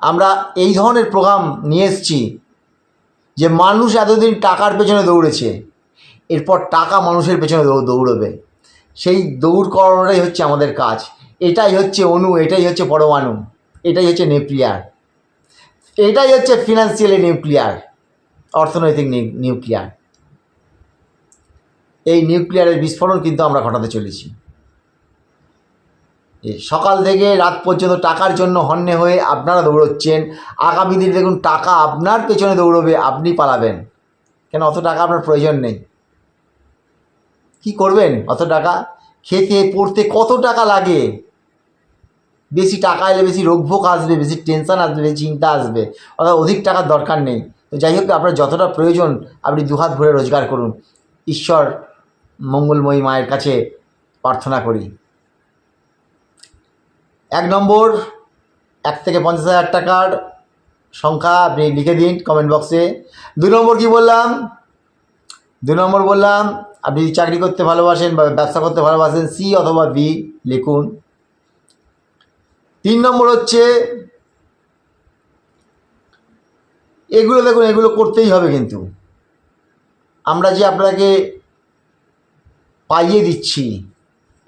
আমরা এই ধরনের প্রোগ্রাম নিয়ে এসেছি যে মানুষ এতদিন টাকার পেছনে দৌড়েছে, এরপর টাকা মানুষের পেছনে দৌড়বে। সেই দৌড় করানোটাই হচ্ছে আমাদের কাজ। এটাই হচ্ছে অণু এটাই হচ্ছে পরমাণু, এটাই হচ্ছে নিউক্লিয়ার, এটাই হচ্ছে ফিনান্সিয়ালি নিউক্লিয়ার অর্থনৈতিক নিউ- নিউক্লিয়ার এই নিউক্লিয়ারের বিস্ফোরণ কিন্তু আমরা ঘটাতে চলেছি। এই সকাল থেকে রাত পর্যন্ত টাকার জন্য হন্যে হয়ে আপনারা দৌড়চ্ছেন। আগামী দিনে দেখুন, টাকা আপনার পেছনে দৌড়বে, আপনি পালাবেন। কেন? অত টাকা আপনার প্রয়োজন নেই। কি করবেন? অত টাকা? খেতে, পড়তে কত টাকা লাগে? বেশি টাকা এলে বেশি রোগভোগ আসবে, বেশি টেনশন আসবে, বেশি চিন্তা আসবে। অর্থাৎ অধিক টাকার দরকার নেই। তো যাই হোক, আপনার যতটা প্রয়োজন, আপনি দুহাত ভরে রোজগার করুন। ঈশ্বর মঙ্গলময়ী মায়ের কাছে প্রার্থনা করি। এক নম্বর, এক থেকে পঞ্চাশ হাজার টাকার সংখ্যা আপনি লিখে দিন কমেন্ট বক্সে দুই নম্বর কি বললাম? দুই নম্বর বললাম, আপনি চাকরি করতে ভালোবাসেন বা ব্যবসা করতে ভালোবাসেন সি অথবা বি লিখুন। তিন নম্বর হচ্ছে, এগুলো দেখুন, এগুলো করতেই হবে কিন্তু। আমরা যে আপনাকে পাইয়ে দিচ্ছি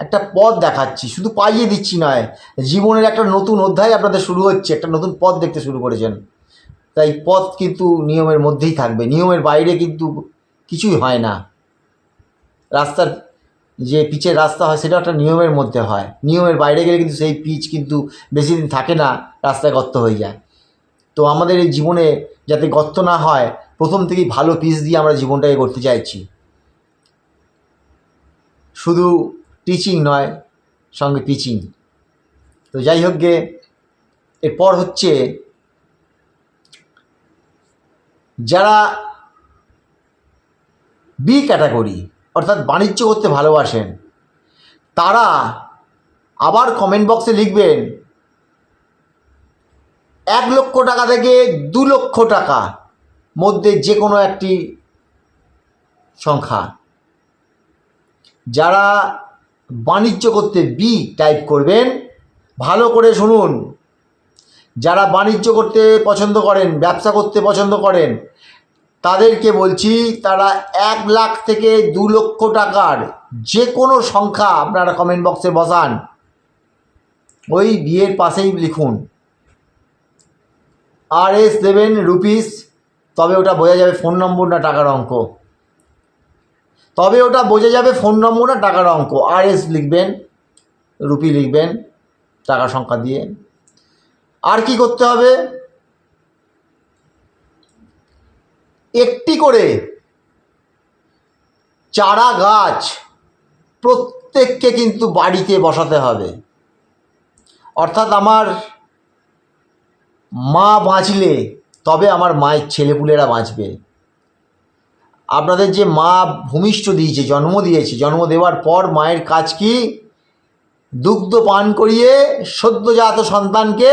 একটা পথ দেখাচ্ছি, শুধু পাইয়ে দিচ্ছি নয়, জীবনের একটা নতুন অধ্যায় আপনাদের শুরু হচ্ছে, একটা নতুন পথ দেখতে শুরু করেছেন। তাই পথ কিন্তু নিয়মের মধ্যেই থাকবে, নিয়মের বাইরে কিন্তু কিছুই হয় না। রাস্তার যে পিচের রাস্তা হয়, সেটা একটা নিয়মের মধ্যে হয়। নিয়মের বাইরে গেলে কিন্তু সেই পিচ কিন্তু বেশি দিন থাকে না, রাস্তায় গর্ত হয়ে যায়। তো আমাদের এই জীবনে যাতে গর্ত না হয়, প্রথম থেকেই ভালো পিচ দিয়ে আমরা জীবনটাকে করতে চাইছি। শুধু টিচিং নয়, সঙ্গে পিচিং তো যাই হোক গে, এরপর হচ্ছে, যারা বি ক্যাটাগরি অর্থাৎ বাণিজ্য করতে ভালোবাসেন, তারা আবার কমেন্ট বক্সে লিখবেন, এক লক্ষ টাকা থেকে দু লক্ষ টাকা মধ্যে যে কোনো একটি সংখ্যা। যারা বাণিজ্য করতে বি টাইপ করবেন। ভালো করে শুনুন। যারা বাণিজ্য করতে পছন্দ করেন, ব্যবসা করতে পছন্দ করেন, তাদেরকে বলছি, তারা এক লাখ থেকে দু লক্ষ টাকার যে কোনো সংখ্যা আপনারা কমেন্ট বক্সে বসান। ওই বিয়ের পাশেই লিখুন। আর এস দেবেন রুপিস তবে ওটা বোঝা যাবে ফোন নম্বর না টাকার অঙ্ক। তবে ওটা বোঝা যাবে ফোন নম্বর না টাকার অঙ্ক। আর এস লিখবেন, রুপি লিখবেন, টাকা সংখ্যা দিয়ে। আর কি করতে হবে? একটি করে চারা গাছ প্রত্যেককে কিন্তু বাড়িতে বসাতে হবে। অর্থাৎ আমার মা বাঁচলে তবে আমার মায়ের ছেলেপুলেরা বাঁচবে। আপনাদের যে মা ভূমিষ্ঠ দিয়েছে, জন্ম দিয়েছে, জন্ম দেওয়ার পর মায়ের কাজ কি? দুগ্ধ পান করিয়ে সদ্যজাত সন্তানকে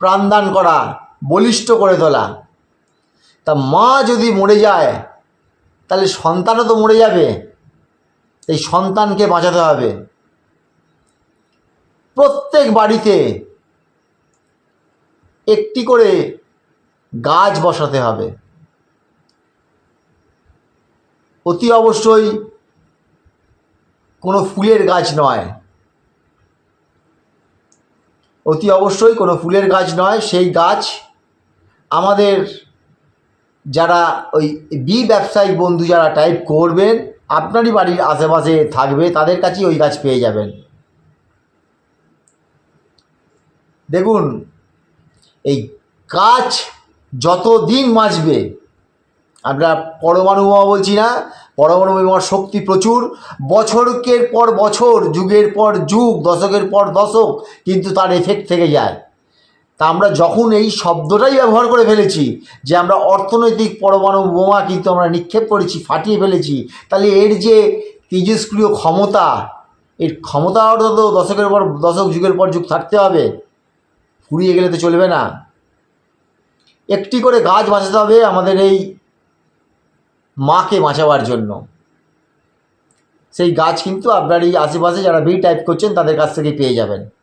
প্রাণদান করা, বলিষ্ঠ করে তোলা। তা মা যদি মরে যায়, তাহলে সন্তানও তো মরে যাবে। এই সন্তানকে বাঁচাতে হবে। প্রত্যেক বাড়িতে একটি করে গাছ বসাতে হবে। অতি অবশ্যই কোনো ফুলের গাছ নয়। অতি অবশ্যই কোনো ফুলের গাছ নয়, সেই গাছ আমাদের যারা ওই বি ব্যবসায়িক বন্ধু যারা টাইপ করবেন, আপনারই বাড়ির আশেপাশে থাকবে, তাদের কাছেই ওই গাছ পেয়ে যাবেন। দেখুন, এই গাছ যত দিন বাঁচবে আমরা পরমাণু বোমা বলছি না, পরমাণু বোমার শক্তি প্রচুর। বছরকের পর বছর, যুগের পর যুগ, দশকের পর দশক কিন্তু তার এফেক্ট থেকে যায়। তা আমরা যখন এই শব্দটাই ব্যবহার করে ফেলেছি, যে আমরা অর্থনৈতিক পরমাণু বোমা কিন্তু আমরা নিক্ষেপ করেছি, ফাটিয়ে ফেলেছি, তাহলে এর যে তেজস্ক্রিয় ক্ষমতা, এর ক্ষমতা তো দশকের পর দশক, যুগের পর যুগ থাকতে হবে। ফুরিয়ে গেলে তো চলবে না। একটি করে গাছ বাঁচাতে হবে আমাদের এই মাকে বাঁচাবার জন্য। সেই গাছ কিন্তু আপনার এই আশেপাশে যারা বি টাইপ করছেন, তাদের কাছ থেকে পেয়ে যাবেন।